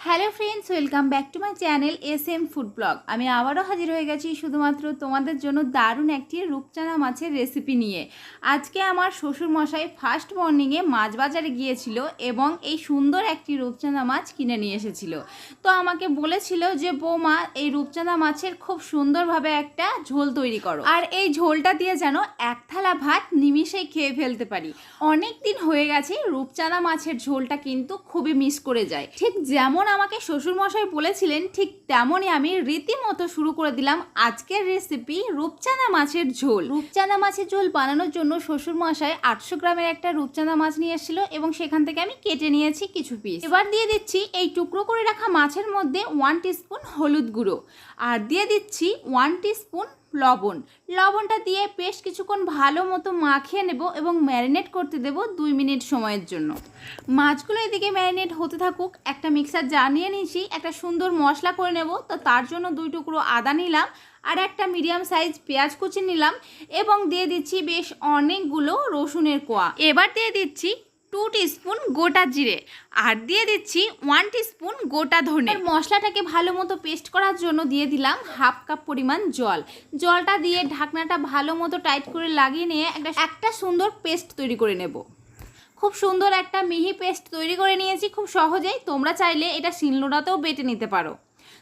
Hello friends welcome back to my channel S M food blog আমি আবারও হাজির হয়ে গেছি শুধুমাত্র তোমাদের জন্য দারুণ একটি রূপচাঁদা মাছের রেসিপি নিয়ে। আজকে আমার শ্বশুর মশাই ফার্স্ট মর্নিংয়ে মাছ বাজারে গিয়েছিল এবং এই সুন্দর একটি রূপচাঁদা মাছ কিনে নিয়ে এসেছিল। তো আমাকে বলেছিল যে, বৌমা, এই রূপচাঁদা মাছের খুব সুন্দরভাবে একটা ঝোল তৈরি করো। আর এই ঝোলটা দিয়ে যেন এক থালা ভাত নিমিষেই খেয়ে ফেলতে পারি। অনেক দিন হয়ে গেছে রূপচাঁদা মাছের ঝোলটা কিন্তু খুবই মিস করে যায়। ঠিক যেমন আমাকে শ্বশুরমশাই বলেছিলেন, ঠিক তেমনই আমি রীতিমতো শুরু করে দিলাম আজকের রেসিপি রূপচাঁদা মাছের ঝোল। রূপচাঁদা মাছের ঝোল বানানোর জন্য শ্বশুরমশাই আটশো গ্রামের একটা রূপচাঁদা মাছ নিয়ে এসেছিল এবং সেখান থেকে আমি কেটে নিয়েছি কিছু পিস এবার দিয়ে দিচ্ছি এই টুকরো করে রাখা মাছের মধ্যে ওয়ান টিস্পুন হলুদ গুঁড়ো। আর দিয়ে দিচ্ছি ওয়ান টিস্পুন লবণ। লবণটা দিয়ে বেশ কিছুক্ষণ ভালো মতো মাখিয়ে নেব এবং ম্যারিনেট করতে দেব দুই মিনিট সময়ের জন্য। মাছগুলো এদিকে ম্যারিনেট হতে থাকুক, একটা মিক্সার জানিয়ে নিয়েছি, একটা সুন্দর মশলা করে নেব, তো তার জন্য দুই টুকরো আদা নিলাম আর একটা মিডিয়াম সাইজ পেঁয়াজ কুচি নিলাম এবং দিয়ে দিচ্ছি বেশ অনেকগুলো রসুনের কোয়া। এবার দিয়ে দিচ্ছি টু স্পুন গোটা জিরে আর দিয়ে দিচ্ছি ওয়ান স্পুন গোটা ধনে। মশলাটাকে ভালো মতো পেস্ট করার জন্য দিয়ে দিলাম হাফ কাপ পরিমাণ জল। জলটা দিয়ে ঢাকনাটা ভালো মতো টাইট করে লাগিয়ে নিয়ে একটা একটা সুন্দর পেস্ট তৈরি করে নেব। খুব সুন্দর একটা মিহি পেস্ট তৈরি করে নিয়েছি, খুব সহজেই তোমরা চাইলে এটা শিলনোড়াতেও বেটে নিতে পারো।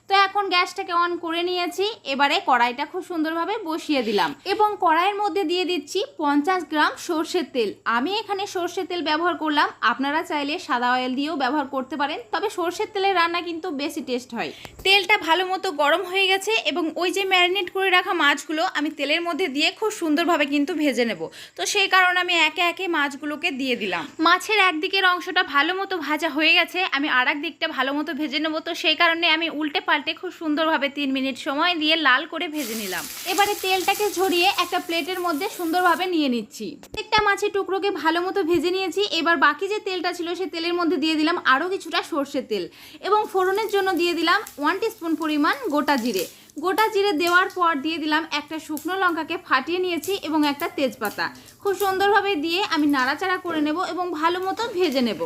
তো এখন গ্যাসটাকে অন করে নিয়েছি। এবারে কড়াইটা খুব সুন্দরভাবে বসিয়ে দিলাম। এবং কড়াইয়ের মধ্যে দিয়ে দিচ্ছি পঞ্চাশ গ্রাম সর্ষের তেল। আমি এখানে সর্ষের তেল ব্যবহার করলাম। আপনারা চাইলে সাদা অয়েল দিয়েও ব্যবহার করতে পারেন। তবে সর্ষের তেলের রান্না কিন্তু বেশি টেস্ট হয়। তেলটা ভালো মতো গরম হয়ে গেছে এবং ওই যে ম্যারিনেট করে রাখা মাছগুলো আমি তেলের মধ্যে দিয়ে খুব সুন্দরভাবে কিন্তু ভেজে নেব। তো সেই কারণে আমি একে একে মাছগুলোকে দিয়ে দিলাম। মাছের একদিকের অংশটা ভালো মতো ভাজা হয়ে গেছে। আমি আর দিকটা ভালো মতো ভেজে নেব। তো সেই কারণে আমি উল্টে পাল্টে খুব সুন্দরভাবে তিন মিনিট সময় দিয়ে লাল করে ভেজে নিলাম। এবারে তেলটাকে ঝরিয়ে একটা প্লেটের মধ্যে সুন্দরভাবে নিয়ে নিচ্ছি। একটা মাছের টুকরোকে ভালো মতো ভেজে নিয়েছি। এবার বাকি যে তেলটা ছিল সেই তেলের মধ্যে দিয়ে দিলাম আরও কিছুটা সর্ষের তেল এবং ফোড়নের জন্য দিয়ে দিলাম ওয়ান স্পুন পরিমাণ গোটা জিরে। গোটা জিরে দেওয়ার পর দিয়ে দিলাম একটা শুকনো লঙ্কাকে ফাটিয়ে নিয়েছি এবং একটা তেজপাতা। খুব সুন্দরভাবে দিয়ে আমি নাড়াচাড়া করে নেব এবং ভালো মতো ভেজে নেব।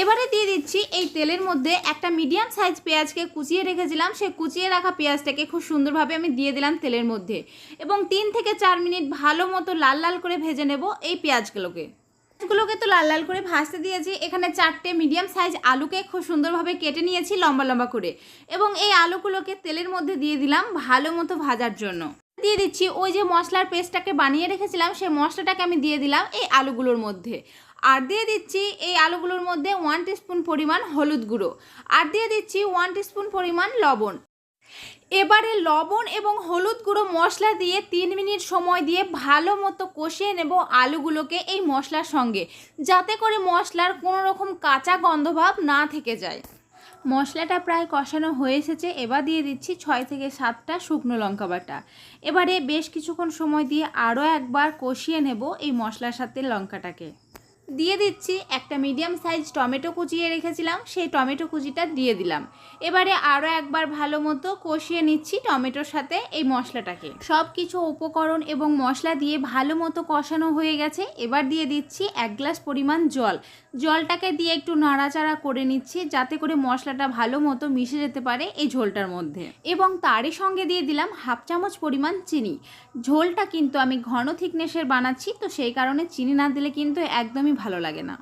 এবারে দিয়ে দিচ্ছি এই তেলের মধ্যে একটা মিডিয়াম সাইজ পেঁয়াজকে কুচিয়ে রেখেছিলাম। সেই কুচিয়ে রাখা পেঁয়াজটাকে খুব সুন্দরভাবে আমি দিয়ে দিলাম তেলের মধ্যে। এবং তিন থেকে চার মিনিট ভালো মতো লাল লাল করে ভেজে নেব এই পেঁয়াজগুলোকে। পেঁয়াজগুলোকে তো লাল লাল করে ভাজতে দিয়েছি। এখানে চারটে মিডিয়াম সাইজ আলুকে খুব সুন্দরভাবে কেটে নিয়েছি লম্বা লম্বা করে। এবং এই আলুগুলোকে তেলের মধ্যে দিয়ে দিলাম ভালো মতো ভাজার জন্য। দিয়ে দিচ্ছি ওই যে মশলার পেস্টটাকে বানিয়ে রেখেছিলাম সেই মশলাটাকে আমি দিয়ে দিলাম এই আলুগুলোর মধ্যে। আর দিয়ে দিচ্ছি এই আলুগুলোর মধ্যে ওয়ান টিস্পুন পরিমাণ হলুদ গুঁড়ো। আর দিয়ে দিচ্ছি ওয়ান টিস্পুন পরিমাণ লবণ। এবারে লবণ এবং হলুদ গুঁড়ো মশলা দিয়ে তিন মিনিট সময় দিয়ে ভালো মতো কষিয়ে নেব আলুগুলোকে এই মশলার সঙ্গে, যাতে করে মশলার কোনো রকম কাঁচা গন্ধভাব না থেকে যায়। মশলাটা প্রায় কষানো হয়ে এসেছে, এবার দিয়ে দিচ্ছি ছয় থেকে সাতটা শুকনো লঙ্কা বাটা। এবারে বেশ কিছুক্ষণ সময় দিয়ে আরও একবার কষিয়ে নেব এই মশলার সাথে লঙ্কাটাকে। দিয়ে দিচ্ছি একটা মিডিয়াম সাইজ টমেটো কুচিয়ে রেখেছিলাম, সেই টমেটো কুচিটা দিয়ে দিলাম। এবারে আরও একবার ভালো মতো কষিয়ে নিচ্ছি টমেটোর সাথে এই মশলাটাকে। সব কিছু উপকরণ এবং মশলা দিয়ে ভালো মতো কষানো হয়ে গেছে। এবার দিয়ে দিচ্ছি এক গ্লাস পরিমাণ জল। জলটাকে দিয়ে একটু নাড়াচাড়া করে নিচ্ছি যাতে করে মশলাটা ভালো মতো মিশে যেতে পারে এই ঝোলটার মধ্যে। এবং তারই সঙ্গে দিয়ে দিলাম হাফ চামচ পরিমাণ চিনি। ঝোলটা কিন্তু আমি ঘন থিকনেসের বানাচ্ছি, তো সেই কারণে চিনি না দিলে কিন্তু একদমই ভালো লাগে না।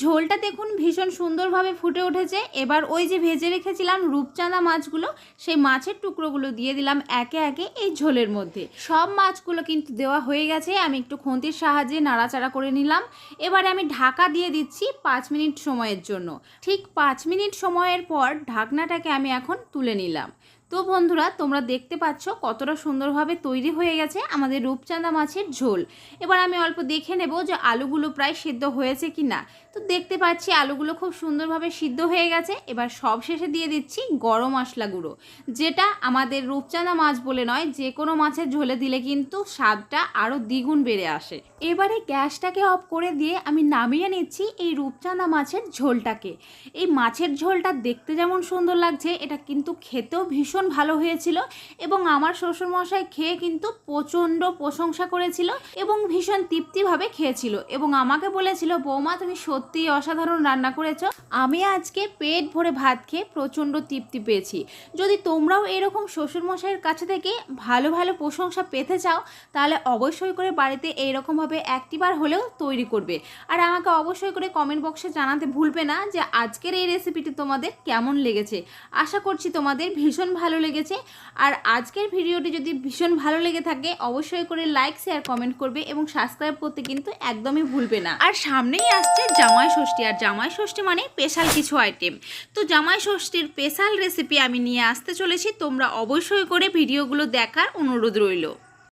ঝোলটা দেখুন ভীষণ সুন্দরভাবে ফুটে উঠেছে। এবার ওই যে ভেজে রেখেছিলাম রূপচাঁদা মাছগুলো, সেই মাছের টুকরোগুলো দিয়ে দিলাম একে একে এই ঝোলের মধ্যে। সব মাছগুলো কিন্তু দেওয়া হয়ে গেছে, আমি একটু খন্তির সাহায্যে নাড়াচাড়া করে নিলাম। এবারে আমি ঢাকা দিয়ে দিচ্ছি পাঁচ মিনিট সময়ের জন্য। ঠিক পাঁচ মিনিট সময়ের পর ঢাকনাটাকে আমি এখন তুলে নিলাম। তো বন্ধুরা, তোমরা দেখতে পাচ্ছ কতটা সুন্দরভাবে তৈরি হয়ে গেছে আমাদের রূপচাঁদা মাছের ঝোল। এবার আমি অল্প দেখে নেব যে আলুগুলো প্রায় সিদ্ধ হয়েছে কি না তো দেখতে পাচ্ছি আলুগুলো খুব সুন্দরভাবে সিদ্ধ হয়ে গেছে। এবার সব শেষে দিয়ে দিচ্ছি গরম মশলা গুঁড়ো, যেটা আমাদের রূপচাঁদা মাছ বলে নয় যে কোনো মাছের ঝোলে দিলে কিন্তু স্বাদটা আরও দ্বিগুণ বেড়ে আসে। এবারে গ্যাসটাকে অফ করে দিয়ে আমি নামিয়ে নিচ্ছি এই রূপচাঁদা মাছের ঝোলটাকে। এই মাছের ঝোলটা দেখতে যেমন সুন্দর লাগছে, এটা কিন্তু খেতেও ভীষণ ভীষণ ভালো হয়েছিল এবং আমার শ্বশুরমশাই খেয়ে কিন্তু প্রচণ্ড প্রশংসা করেছিল এবং ভীষণ তৃপ্তিভাবে খেয়েছিল এবং আমাকে বলেছিল, বৌমা, তুমি সত্যিই অসাধারণ রান্না করেছ। আমি আজকে পেট ভরে ভাত খেয়ে প্রচণ্ড তৃপ্তি পেয়েছি। যদি তোমরাও এরকম শ্বশুরমশাইয়ের কাছে থেকে ভালো ভালো প্রশংসা পেতে চাও, তাহলে অবশ্যই করে বাড়িতে এইরকমভাবে একটিবার হলেও তৈরি করবে। আর আমাকে অবশ্যই করে কমেন্ট বক্সে জানাতে ভুলবে না যে আজকের এই রেসিপিটি তোমাদের কেমন লেগেছে। আশা করছি তোমাদের ভীষণ ভালো লেগেছে। আর আজকের ভিডিওটি যদি ভীষণ ভালো লেগে থাকে, অবশ্যই করে লাইক শেয়ার কমেন্ট করবে এবং সাবস্ক্রাইব করতে কিন্তু একদমই ভুলবে না। আর সামনেই আসছে জামাই ষষ্ঠী। আর জামাই ষষ্ঠী মানে স্পেশাল কিছু আইটেম তো জামাই ষষ্ঠীর স্পেশাল রেসিপি আমি নিয়ে আসতে চলেছি। তোমরা অবশ্যই করে ভিডিওগুলো দেখার অনুরোধ রইল।